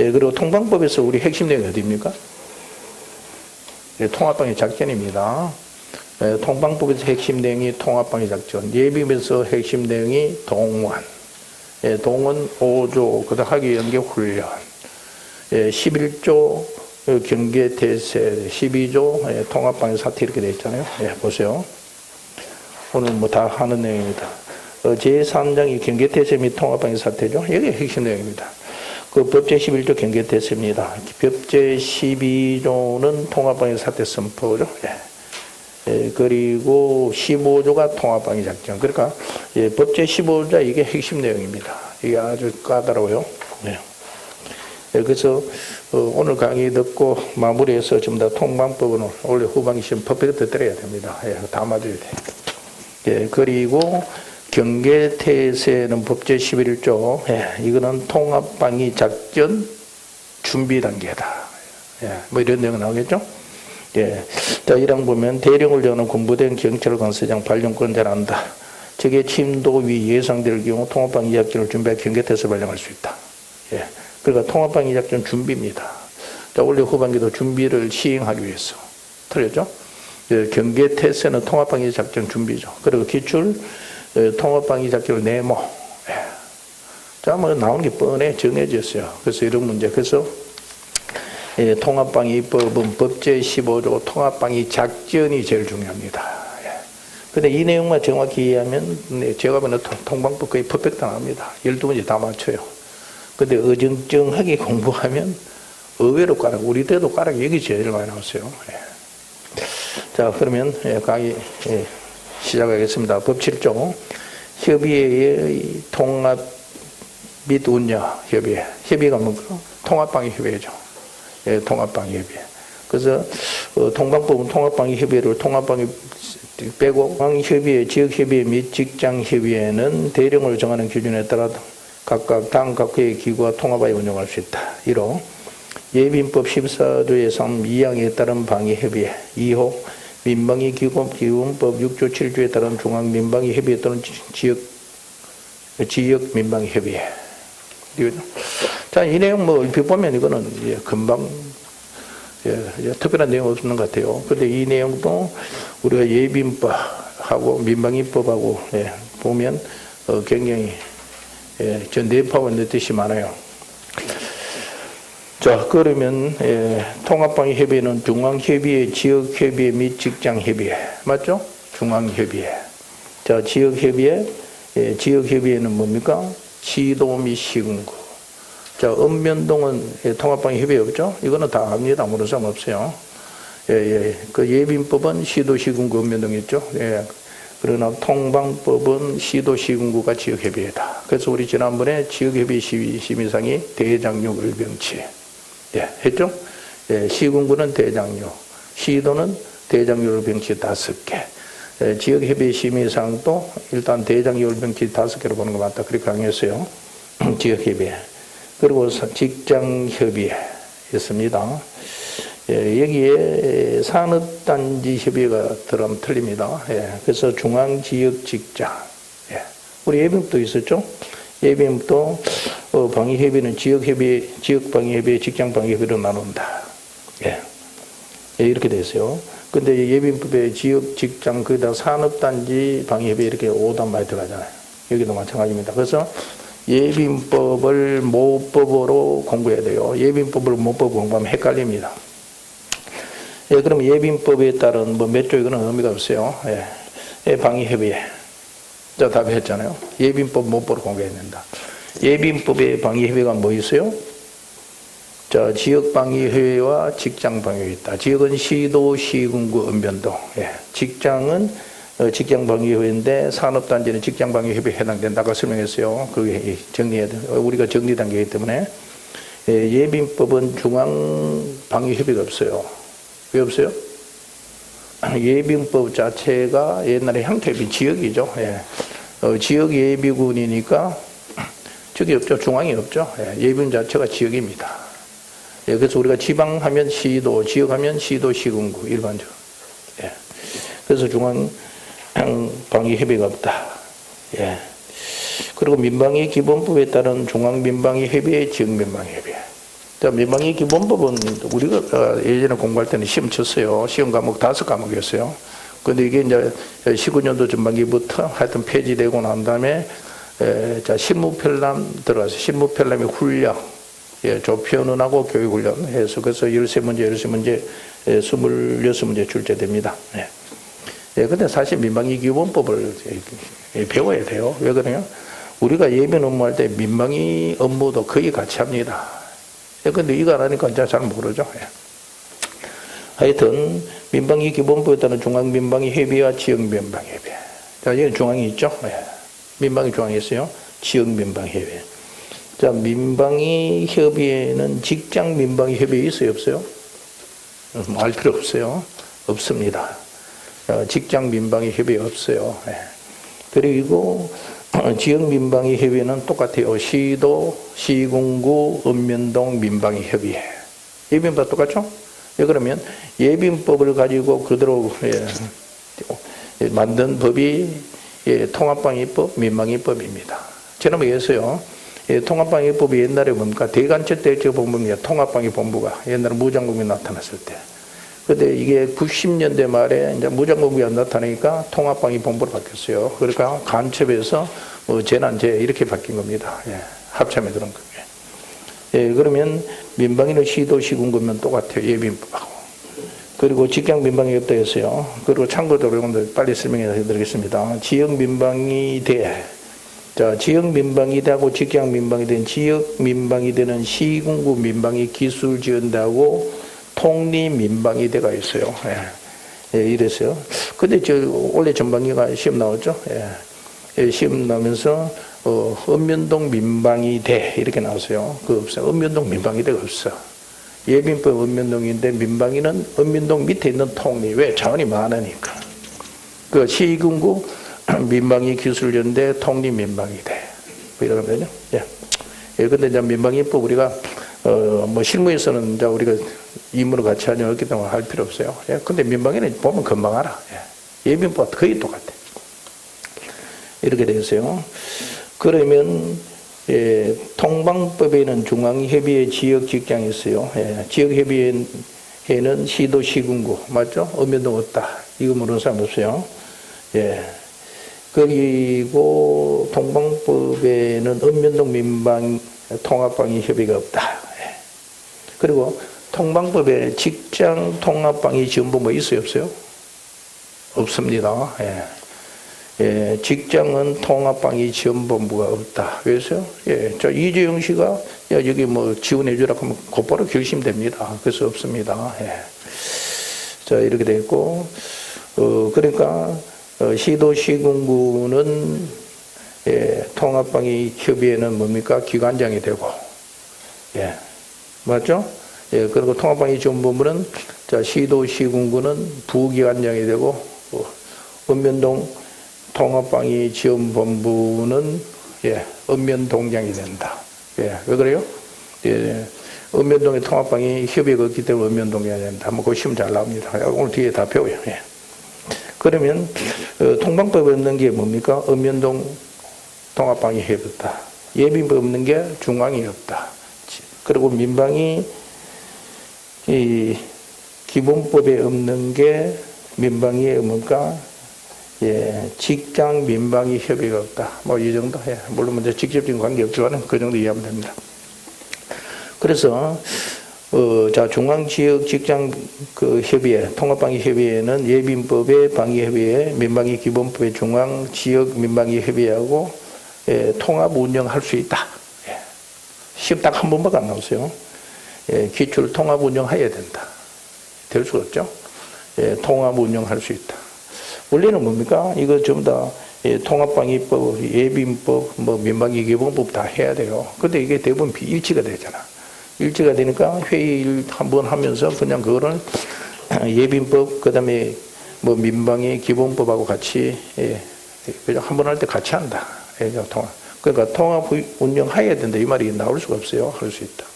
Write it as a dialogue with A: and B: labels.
A: 예, 그리고 통방법에서 우리 핵심 내용이 어디입니까? 예, 통합방위 작전입니다. 예, 통방법에서 핵심 내용이 통합방위 작전, 예비에서 핵심 내용이 동원, 예, 동원 5조, 그 다음 하기 연계 훈련, 예, 11조 어, 경계 대세, 12조 예, 통합방위 사태 이렇게 돼 있잖아요. 예, 보세요. 오늘 뭐 다 하는 내용입니다. 어, 제3장이 경계태세 및 통합방위 사태죠. 여기 핵심 내용입니다. 그 법제 11조 경계태세입니다. 법제 12조는 통합방위 사태 선포죠. 예. 예, 그리고 15조가 통합방위 작전. 그러니까 예, 법제 15조 이게 핵심 내용입니다. 이게 아주 까다로워요. 예. 예, 그래서 어, 오늘 강의 듣고 마무리해서 전부 다 통방법은 원래 후반기 시험 퍼펙트 때려야 됩니다. 예, 다 맞아야 돼. 예, 그리고 경계태세는 법제 11조, 예, 이거는 통합방위 작전 준비 단계다. 예, 뭐 이런 내용 나오겠죠? 예. 자, 1항 보면 대령을 정하는 군부대원 경찰 관세장 발령권자란다. 적의 침도 위 예상될 경우 통합방위 작전을 준비해 경계태세 발령할 수 있다. 예. 그러니까 통합방위 작전 준비입니다. 자, 원래 후반기도 준비를 시행하기 위해서. 틀렸죠? 예, 경계태세는 통합방위 작전 준비죠. 그리고 기출 예, 통합방위 작전을 네모. 예. 자, 뭐 나오는 게 뻔해 정해졌어요. 그래서 이런 문제. 그래서 예, 통합방위법은 법제 15조 통합방위 작전이 제일 중요합니다. 예. 근데 이 내용만 정확히 이해하면 네, 제가 보는 통- 통방법 거의 퍼펙트 나옵니다. 12문제 다 맞춰요. 근데 어정쩡하게 공부하면 의외로 까락, 우리 때도 까락 여기 제일 많이 나왔어요. 예. 자, 그러면 예, 강의 예, 시작하겠습니다. 법 7조 협의회의 통합 및 운영 협의회. 협의가 뭔가? 통합방위 협의회죠. 예, 통합방위 협의회. 그래서 어, 통방법은 통합방위 협의회를 통합방위 빼고 방협의회, 지역협의회 및 직장협의회는 대령을 정하는 기준에 따라 각각 당 각회의 기구와 통합하여 운영할 수 있다. 1호 예빈법 14조의 3 2항에 따른 방위협의회 2호 민방위 기금 기금법 6조 7조에 따른 중앙 민방위 협의회 또는 지- 지역 지역 민방위 협의회. 자, 이 내용 뭐 얼핏 보면 이거는 예, 금방 예, 예, 특별한 내용 없는 것 같아요. 근데 이 내용도 우리가 예빈법하고 민방위법하고 예, 보면 어, 굉장히 예, 저 내파와 내 뜻이 많아요. 자, 그러면 예, 통합방위 협의회는 중앙협의회, 지역협의회 및 직장협의회 맞죠? 중앙협의회. 자, 지역협의회, 예, 지역협의회는 뭡니까? 시도 및 시군구. 자, 읍면동은 예, 통합방위 협의회 없죠? 이거는 다 압니다. 아무런 상관 없어요. 예, 예. 그 예빈법은 시도 시군구 읍면동 있죠? 예. 그러나 통방법은 시도 시군구가 지역협의회다. 그래서 우리 지난번에 지역협의 시위 심의상이 대장용 을병치. 예, 했죠? 예, 시군구는 대장료, 시도는 대장료를 병치 다섯 개. 예, 지역협의 심의상도 일단 대장료를 병치 다섯 개로 보는 거 맞다. 그렇게 강의했어요. 지역협의. 그리고 사- 직장협의회 있습니다. 예, 여기에 산업단지 협의회가 들어가면 틀립니다. 예, 그래서 중앙지역직장. 예, 우리 예비도 있었죠? 예비도 어, 방위협의는 지역협의, 지역방위협의, 직장방위협의로 나눈다. 예. 예, 이렇게 돼 있어요. 근데 예비법에 지역, 직장, 거기다 산업단지, 방위협의 이렇게 5단 많이 들어가잖아요. 여기도 마찬가지입니다. 그래서 예빈법을 모법으로 공부해야 돼요. 예빈법을 모법 공부하면 헷갈립니다. 예, 그럼 예빈법에 따른 뭐몇 조 이거는 의미가 없어요. 예, 예 방위협의회. 자, 답했잖아요. 예빈법 모법으로 공부해야 된다. 예빈법의 방위협의가 뭐 있어요? 자, 지역방위회와 직장방위회 있다. 지역은 시도, 시군구, 은변동. 예. 직장은 어, 직장방위회인데 산업단지는 직장방위협의에 해당된다. 아까 설명했어요. 그게 정리해야 돼. 어, 우리가 정리 단계이기 때문에 예, 예빈법은 중앙방위협의가 없어요. 왜 없어요? 예빈법 자체가 옛날에 향토예비 지역이죠. 예. 어, 지역 예비군이니까 저기 없죠. 중앙이 없죠. 예, 예비군 자체가 지역입니다. 예, 그래서 우리가 지방 하면 시도, 지역 하면 시도, 시군구 일반적으로. 예. 그래서 중앙 방위 협의가 없다. 예. 그리고 민방위 기본법에 따른 중앙 민방위 협의회, 지역 민방위 협의회. 자, 민방위 기본법은 우리가 어, 예전에 공부할 때는 시험 쳤어요. 시험 과목 다섯 과목이었어요. 근데 이게 이제 19년도 전반기부터 하여튼 폐지되고 난 다음에 에, 자, 실무편람 들어가서 실무편람의 훈련, 예, 조편은하고 교육 훈련 해서 그래서 13문제, 13문제, 예, 26문제 출제됩니다. 예. 예, 근데 사실 민방위 기본법을 예, 배워야 돼요. 왜 그러냐? 우리가 예변 업무할 때 민방위 업무도 거의 같이 합니다. 예, 근데 이거 안 하니까 잘 모르죠. 예. 하여튼, 민방위 기본법에 따른 중앙민방위 협의와 지역민방위 협의. 자, 여기 중앙이 있죠? 예. 민방위 중앙이 있어요. 지역 민방위 협의. 자, 민방위 협의회는 직장 민방위 협의회 있어요? 없어요? 음, 알 필요 없어요. 없습니다. 어, 직장 민방위 협의 없어요. 예. 그리고 어, 지역 민방위 협의회는 똑같아요. 시도, 시군구, 읍면동 민방위 협의회. 예빈법 똑같죠? 예, 그러면 예빈법을 가지고 그대로 예, 예, 만든 법이 예, 통합방위법, 민방위법입니다. 저는 얘기했어요. 예, 통합방위법이 옛날에 뭡니까? 대간체 대책 본부입니다. 통합방위본부가 옛날에 무장국이 나타났을 때. 근데 이게 90년대 말에 이제 무장공비가 나타나니까 통합방위 본부로 바뀌었어요. 그러니까 간첩에서 뭐 재난재 이렇게 바뀐 겁니다. 예, 합참에 그런 거예요. 예, 그러면 민방위는 시도 시군구면 똑같아요. 예비인법하고. 그리고 직장 민방위 없다 했어요. 그리고 참고적으로 여러분들 빨리 설명해 드리겠습니다. 지역 민방위대. 자, 지역 민방위대하고 직장 민방위대는 지역 민방위대는 시군구 민방위 기술 지원대하고 통리 민방위대가 있어요. 예. 예, 이랬어요. 근데 저 원래 전반기가 시험 나왔죠. 예. 예, 시험 나면서 어, 읍면동 민방위대 이렇게 나왔어요. 그 없어요. 읍면동 민방위대가 없어. 예빈법 읍면동인데 민방위는 읍면동 밑에 있는 통리. 왜? 자원이 많으니까. 그 시군구 민방위 기술연대 통리 민방위대. 뭐 이런 거죠. 예. 예, 근데 이제 민방위법 우리가 어, 뭐 실무에서는 이제 우리가 임무를 같이 하냐 없기 때문에 할 필요 없어요. 예, 근데 민방위는 보면 금방 알아. 예. 예빈법 거의 똑같아. 이렇게 되었어요. 그러면 예, 통방법에는 중앙협의회 지역 직장이 있어요. 예, 지역협의회는 시도 시군구 맞죠? 읍면동 없다. 이거 모르는 사람 없어요. 예. 그리고 통방법에는 읍면동 민방 통합방위 협의가 없다. 예. 그리고 통방법에 직장 통합방위 지원부 뭐 있어요 없어요? 없습니다. 예. 예, 직장은 통합방위 지원본부가 없다. 왜서요? 예, 저 이재용 씨가 야, 여기 뭐 지원해 주라 하면 곧바로 결심됩니다. 그래서 없습니다. 예. 자, 이렇게 돼 있고, 어, 그러니까, 어, 시도 시군구는 예, 통합방위 협의회는 뭡니까? 기관장이 되고, 예, 맞죠? 예, 그리고 통합방위 지원본부는 자, 시도 시군구는 부기관장이 되고, 어, 읍면동 통합방위 지원본부는 예, 읍면동장이 된다. 예, 왜 그래요? 예, 읍면동의 통합방위 협의가 없기 때문에 읍면동장이 된다. 뭐, 그 시험 잘 나옵니다. 오늘 뒤에 다 배워요. 예. 그러면, 어, 통방법에 없는 게 뭡니까? 읍면동 통합방위 협의 없다. 예비법 없는 게 중앙이 없다. 그리고 민방위, 이, 기본법에 없는 게 민방위에 뭡니까? 예, 직장 민방위 협의가 없다. 뭐 이 정도 해. 물론 먼저 직접적인 관계 없지만 그 정도 이해하면 됩니다. 그래서 어, 자 중앙 지역 직장 그 협의회 통합방위 협의회는 예빈법의 방위 협의회, 민방위 기본법의 중앙 지역 민방위 협의회하고 예, 통합 운영할 수 있다. 예. 시험 딱 한 번밖에 안 나왔어요. 예, 기출 통합 운영해야 된다. 될 수가 없죠. 예, 통합 운영할 수 있다. 원래는 뭡니까? 이거 전부 다 예, 통합방위법, 예빈법, 뭐 민방위 기본법 다 해야 돼요. 근데 이게 대부분 일치가 되잖아. 일치가 되니까 회의 한번 하면서 그냥 그거를 예빈법, 그 다음에 뭐 민방위 기본법하고 같이, 예, 그냥 한 번 할 때 같이 한다. 예, 통합. 그러니까 통합 운영해야 된다. 이 말이 나올 수가 없어요. 할 수 있다.